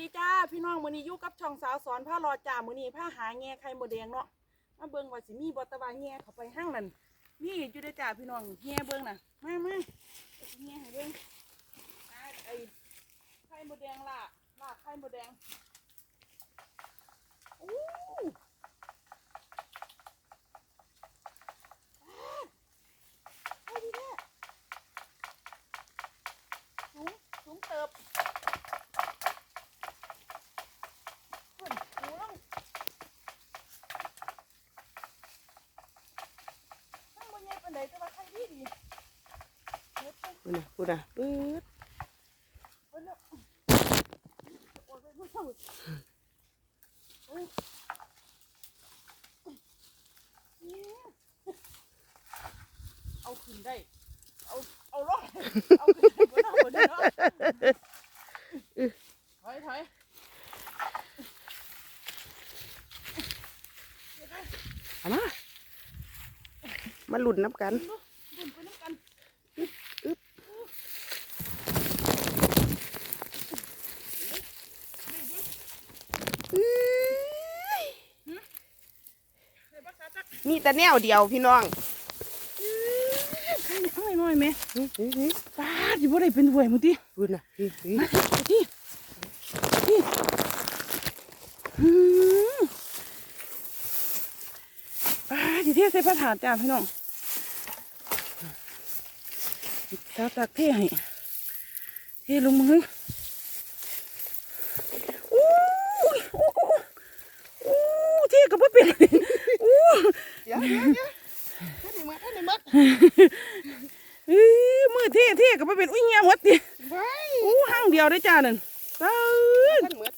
ดีจ้าพี่น้องมือนี้อยู่กับช่องสาวสอนผ้ารอจ่ามือนี้ผ้าหาแง่ไข่มดแดงเนาะมาเบิ้งว่าสิมีบอตะวาแง่เข้าไปห้างนั่นนี่อยู่ได้จ้าพี่น้องแง่เบิ้งน่ะมามาแง่ให้เบิ้งไอ้ไข่มดแดงล่ะล่ะไข่มดแดงอู้อ่าไข่ดีแท้สูงสูงเติบ ขึ้นหูลงข้างบนใหญ่ปานใดแต่ว่าใครดีดีเฮ็ดไป พูดนะพูดนะปื๊ดเพิ่นะโอ้ยไปเฒ่าเอ้ยเนี่ยเอาขึ้นได้ เอา เอาลงเอาขึ้นได้บ่เนาะบ่เนาะถอยถอยเอามามาหลุดน้ำกัน ดุนไปน้ำกัน อื้อ เดี๋ยวบักษาจัก มีแต่แนวเดียวพี่น้องใครเนี่ยเอาหน่อยๆแม่อื้ออื้ออื้อป้าดสิบ่ได้เป็นหวยมื้อติพูดนะอื้ออื้อมาไปที่ที่หืมป้าดสิเทใส่พระถาดจ้าพี่น้องตาตักเทให้เทลงมืออู้ยอู้อู้อู้เท ก็บ่เป็นอู้เดี๋ยวเดี๋ยวเดี๋ยวท่านนี่มาท่านนี่มาเอ้ยมือเทเทก็บ่เป็นอุ้ยเงียหมดติไว้อู้ห้างเดียวได้จ้านั่นตาท่านเหมือน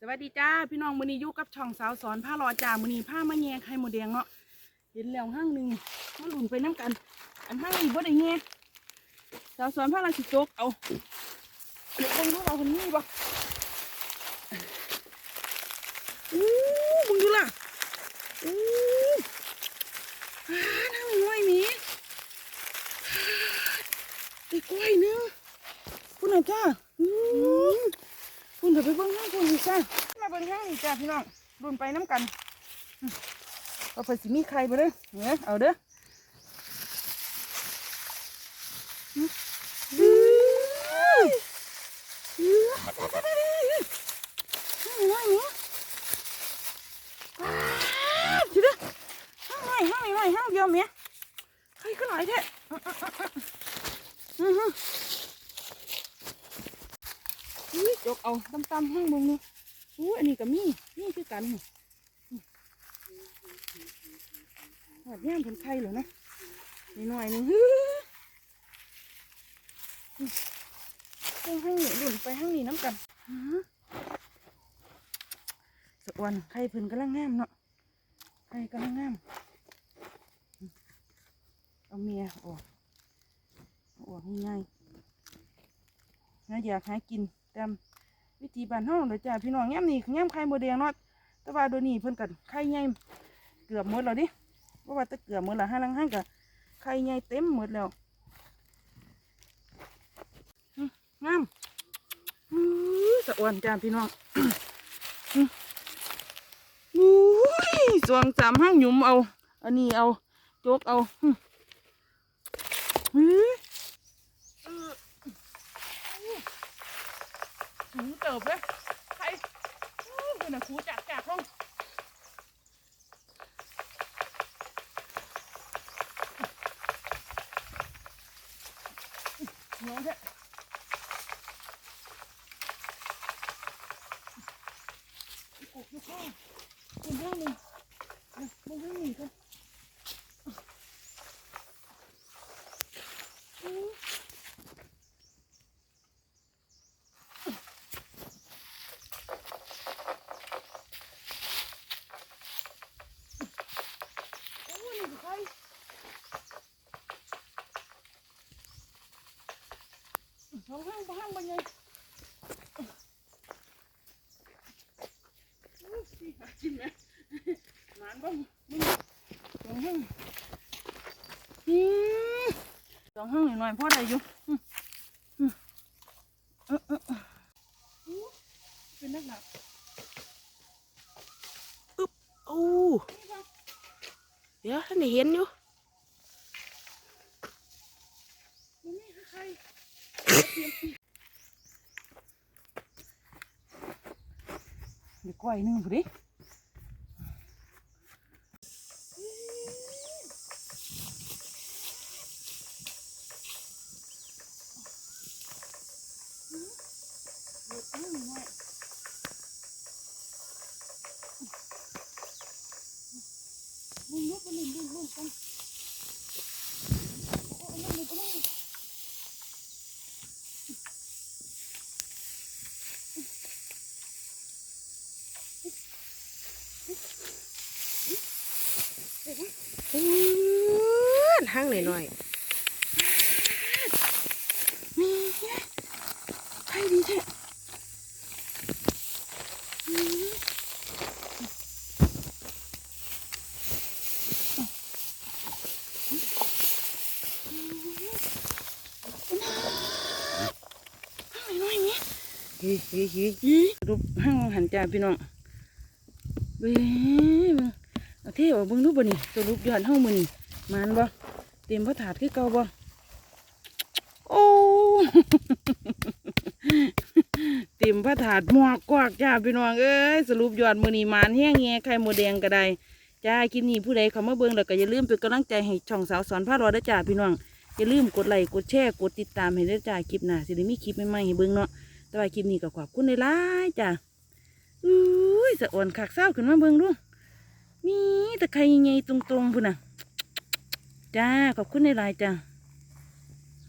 สวัสดีจ้าพี่น้องมื้อนี้อยู่กับช่องสาวสอนผ้ารอจ้ามื้อนี้ผ้ามาแยงไข่หมดแดงเนาะเห็นแล้วห้างหนึงมาหลุนไปน้ำกัน อันห้างนี้บ่ได้แยงสาวสอนผ้าเราสิโจกเอาเดี๋ยวเบิ่งดูเอาคนนี้บ่อู้มึงดูล่ะอู้ฮ่านั่งน้อยหมีตีกล้วยหนึงพุ่ น่ะจ้าอู้พุ่นเดี๋ยวไปเบิ่งห้างพุ่นนี่จ้ามาเบิ่งห้างนี่จ้าพี่น้องรุนไปน้ำกันอืมว่าเพิ่นสิมีใครบ่เด้อเนี่ยเอาเด้ออืมอืมอืมห้างนี่ว้าวสิเด้อห้างใหม่ห้างใหม่ห้างเดียใครก็หลายแท้อือฮึ อุ้ยจกเอาตำๆห้างบงนี่อุ้ยอันนี้ก็มีนี่คือกันหอดย่ามผลไข่เหรอนะนิดหน่อยหนึงฮึไปห้างนี้หลุนไปห้างนี้น้ำกันสะอวนไข่เพิ่นกำลังงามเนาะไข่กำลังงามเอาเมียออกอออกง่ายๆนะอยากหากิน ตามวิธีบ้านเฮาเลยจ้าพี่น้องแง้มนี่แง้มไข่โมดแดงเนาะแต่ว่าโดยนี้เพิ่นกันไข่ใหญ่เกือบหมดแล้วดิว่าว่าจะเกือบหมดแล้วห้าลังห้างกับไข่ใหญ่เต็มหมดแล้วงามสะอ่อนจ้าพี่น้องอุ้ยสวงสามห้างหยุมเอา อันนี้เอาโจกเอาอืมอื้อ หูเติ บเลยใครเป็นอะคูจากจากลงน้องแท้กุกอยู่ข้างคุณข้างหนึ่งอะมึงข้างหนึ่งกันอู้ โอ้ยนี่ใคร สองห้างบ่ห้างบ่ใหญ่อู้สิหากินไหมหมานบ่มึงสองห้างอืมสองห้างหน่อยๆพอได้อยู่อืมอืมเออเออเอออู้นักหนาโอ้เดี๋ยวท่านได้เห็นอยู่ มันไม่คือใคร เดี๋ยวก้อยนึงพอดีเด็ดนิดหน่อยลุงลุกไปลุงลุงลุงกันโอ้ยลุงลุกไปลุง อื้อหั่งหน่อยมีใช่ดีแท้น้อยๆนี่ๆเฮ้ยเฮ้ยเฮ้ยยี่รูปห้างหันจ่าพี่น้องเบ้มึ เท่อเบิ่งดูปบ่นี่ตัวรูปยอดเฮามือนี่มานบ่เต็มพระถาดคือเก่าบ่โอ้เต็มพระถาดหมวกกวากจ้าพี่น้องเอ้ยสรุปยอดมือนี้มานแห้งแงไข่หมูแดงก็ได้จ้าคลิปนี้ผู้ใดเขามาเบิ่งแล้วก็อย่าลืมเป็นกำลังใจให้ช่องสาวสอนพารอด้จ้าพี่น้องอย่าลืมกดไลค์กดแชร์กดติดตามให้เด้จ้าคลิปหน้าสิได้มีคลิปใหม่ๆให้เบิ่งเนาะแต่ว่าคลิปนี้ก็ขอบคุณหลายๆจ้าอุ้ยสะอ่อนคักเศร้าขึ้นมาเบิ่งดู มีตะไคร้ใหญ่ตรงๆพุ่นน่ะ จ้า ขอบคุณในลายจ้า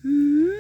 อืม